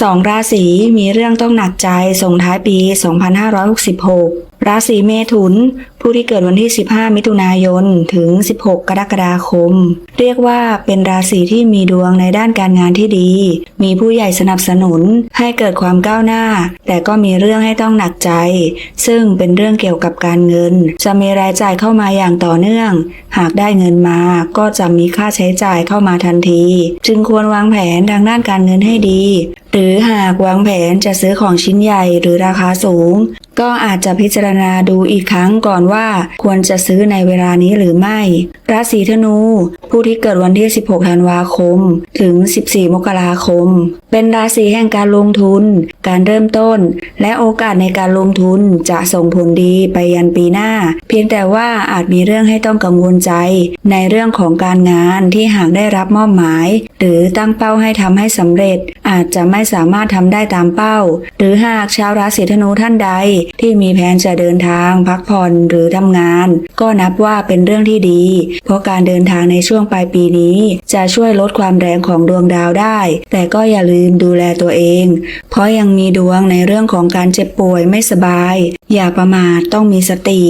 สองราศีมีเรื่องต้องหนักใจส่งท้ายปี 2566 ราศีเมถุน ผู้ที่เกิดวันที่ 15 มิถุนายน ถึง 16 กรกฎาคม เรียกว่าเป็นราศีที่มีดวงในด้านการงานที่ดี มีผู้ใหญ่สนับสนุนให้เกิดความก้าวหน้า แต่ก็มีเรื่องให้ต้องหนักใจ ซึ่งเป็นเรื่องเกี่ยวกับการเงิน จะมีรายจ่ายเข้ามาอย่างต่อเนื่อง หากได้เงินมาก็จะมีค่าใช้จ่ายเข้ามาทันที จึงควรวางแผนทางด้านการเงินให้ดี หรือหากวางแผนจะซื้อของชิ้นใหญ่หรือราคาสูง ก็อาจจะพิจารณาดูอีกครั้งก่อนว่าควรจะซื้อในเวลานี้หรือไม่ ราศีธนู ผู้ที่เกิดวันที่ 16 ธันวาคม ถึง 14 มกราคม เป็นราศีแห่งการลงทุน การเริ่มต้น และโอกาสในการลงทุนจะส่งผลดีไปยันปีหน้า เพียงแต่ว่าอาจมีเรื่องให้ต้องกังวลใจ ในเรื่องของการงานที่หากได้รับมอบหมาย หรือตั้งเป้าให้ทำให้สำเร็จ อาจจะไม่สามารถทำได้ตามเป้า หรือหากชาวราศีธนูท่านใด ที่มีแผนจะเดินทาง พักผ่อนหรือทำงาน ก็นับว่าเป็นเรื่องที่ดี เพราะการเดินทางในช่วงปลายปีนี้ จะช่วยลดความแรงของดวงดาวได้ แต่ก็อย่าลืมดูแลตัวเอง เพราะยังมีดวงในเรื่องของการเจ็บป่วยไม่สบาย อย่าประมาทต้องมีสติ